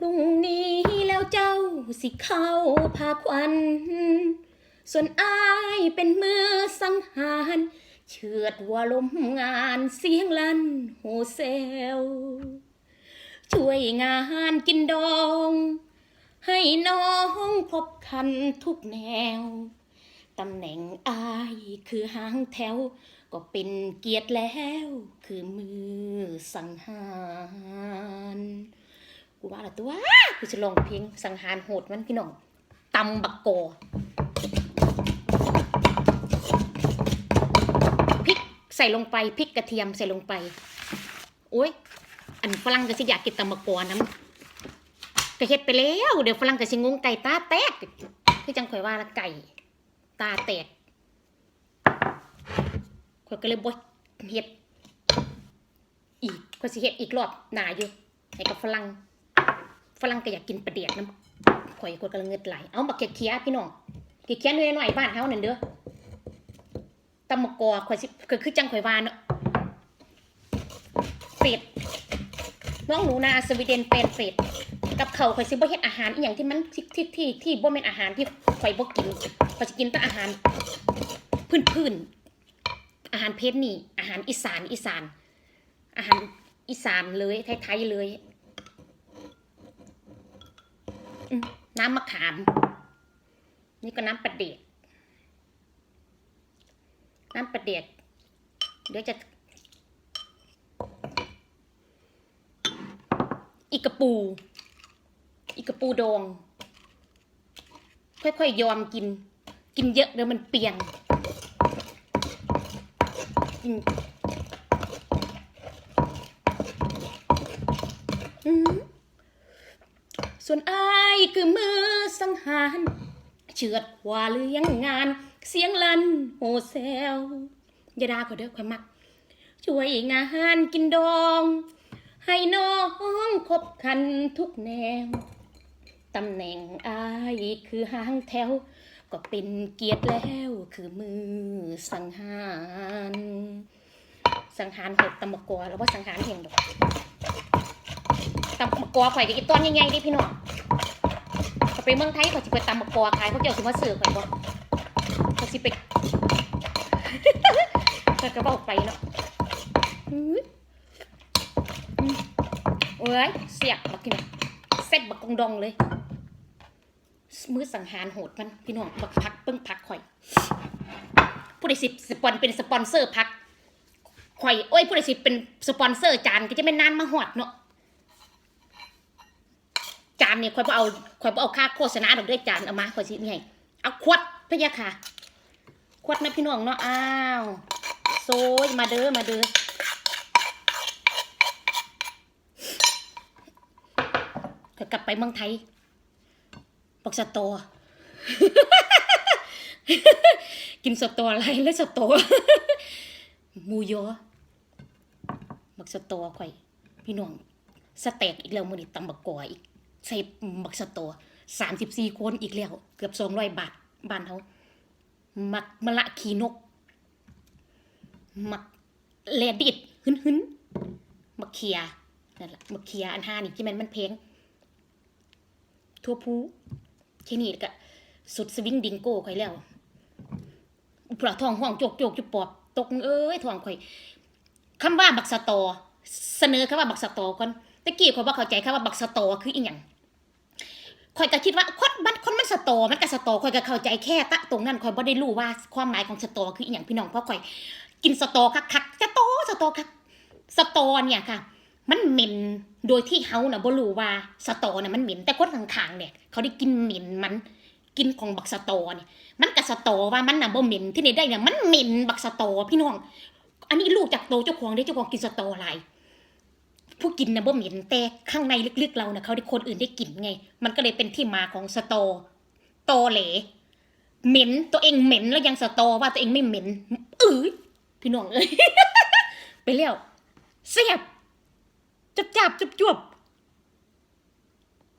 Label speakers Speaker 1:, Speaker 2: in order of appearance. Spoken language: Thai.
Speaker 1: พรุ่งนี้แล้วเจ้าสิเข้าพาควันส่วนอายเป็นมือสังหารเชือดหัวลมงานเสียงลั่นโหเซล ช่วยงานกินดอง ให้น้องพบคันทุกแนว ตำแหน่งอายคือหางแถว ก็เป็นเกียรติแล้ว คือมือสังหาร กูว่าละตัวกูจะลองเพลงสังหารโหดมันพี่น้องตำบักโกอพริกใส่ลงไปพริกกระเทียมใส่ลงไปโอ้ยอันฝรั่งก็สิอยากกินตำบักโกอน้ำก็เฮ็ดไปแล้วเดี๋ยวฝรั่งก็สิงงไก่ตาแตกคือจังข่อยว่าละไก่ ตาแตกข่อยก็เลยบ่เฮ็ดอีกข่อยสิเฮ็ดอีกรอบหนาอยู่ให้กับฝรั่ง ฝรั่งก็อยากกินปลาเดียกน้ำข่อยข่อยก็เลยเงิดไหลเอาบักเคียๆพี่น้องเคียๆหน่อยบ้านเฮานั่นเด้อตำมะกอข่อยสิคือจังข่อยว่าเนาะเป็ดน้องหนูนาสวีเดนเป็นเป็ดกับเขาข่อยสิบ่เฮ็ดอาหารอีหยังที่มันที่ที่ที่ที่บ่แม่นอาหารที่ข่อยบ่กินข่อยสิกินแต่อาหารพื้นๆอาหารเพชรนี่ อาหารอีสานอีสาน อาหารอีสานเลยไทยๆเลยอืม น้ำมะขาม นี่ก็น้ำปลาเด็กน้ำปลาเด็กเดี๋ยวจะ อีกกระปู อีกกระปูดอง ค่อยๆยอมกิน กินเยอะเดี๋ยวมันเปียงอืมอืม ส่วนอายคือมือสังหารเชือดขวาเลี้ยงงาน เสียงลันโหเซลอย่าด่าขอเด้อข่อยมัก ช่วยงานกินดอง ให้น้องคบคันทุกแนว ตำแหน่งอายคือหางแถว ก็เป็นเกียรติแล้วคือมือสังหาร สังหารหดตำมะกวแล้วว่าสังหารเห็นดอก ตำมะกัวข่อยกับอีต้นใหญ่ๆดิพี่น้องเขาไปเมืองไทยเขาสิไปตำมะกัวขายเขาเจ้าสิมาซื้อข่อยบ่เขาสิไปก็กระบอกไปเนาะเอ้ยเสียบบักพี่น้องเซ็ตบักกงดองเลย มือสังหารโหดมันพี่น้องบักพักเปิ้งพักข่อย ผู้ใดสิสปอนเป็นสปอนเซอร์พักข่อยโอ้ยผู้ใดสิเป็นสปอนเซอร์จานก็จะไม่นานมาหอดเนาะ จานเนี่ยข่อยบ่เอาข่อยบ่เอาค่าโฆษณาดอกด้วยจานเอามาข่อยสินี่ให้เอาขวดพะยะค่ะ ขวดนะพี่น้องเนาะอ้าวโซยมาเด้อมาเด้อก็กลับไปเมืองไทยบอกสตอกินสตออะไรแล้วสตอหมูยอบักสตอข่อย พี่น้องสเต็กอีกแล้วมื้อนี้ตำบักกออีก ใส่บักสตอสามสิบสี่คนอีกแล้ว เกือบสองร้อยบาทบ้านเขามักมะละขีนก มักแลดิดหึนหึนมักเขียนั่นแหละมักเขียอันห้านี่ที่มันมันเพลงทั่วพูแค่นี้ก็สุดสวิงดิงโก้ข่อยแล้วปลาทองห้องโจกโจกจุปอบตกเอ้ยทองข่อยคำว่าบักสะตอ เสนอคำว่าบักสะตอก่อนตะกี้ข่อยบ่เข้าใจคำว่าบักสะตอคืออีหยัง ข่อยก็คิดว่าคนมันคนมันสะตอมันก็สะตอข่อยก็เข้าใจแค่ตะตรงนั้นข่อยบ่ได้รู้ว่าความหมายของสะตอคืออีหยังพี่น้องเพราะข่อยกินสะตอคักๆสะตอสะตอคักสะตอเนี่ยค่ะ มันเหม็นโดยที่เฮาน่ะบ่รู้ว่าสตอน่ะมันเหม็นแต่คนข้างๆเนี่ย เขาได้กินเหม็นมันกินของบักสตอเนี่ยมันกับสตอว่ามันน่ะบ่เหม็นที่ไหนได้เนี่ยมันเหม็นบักสตอพี่น้อง อันนี้ลูกจากโตเจ้าของได้เจ้าของกินสตอหลาย ผู้กินนะบ่เหม็นแต่ข้างในลึกๆเราน่ะเขาได้คนอื่นได้กลิ่นไง มันก็เลยเป็นที่มาของสตอตเหลเหม็นตัวเองเหม็นแล้วยังสตอว่าตัวเองไม่เหม็นเอ้ยพี่น้องเอ้ยไปเรียวเสียบจับจับจุบจุบ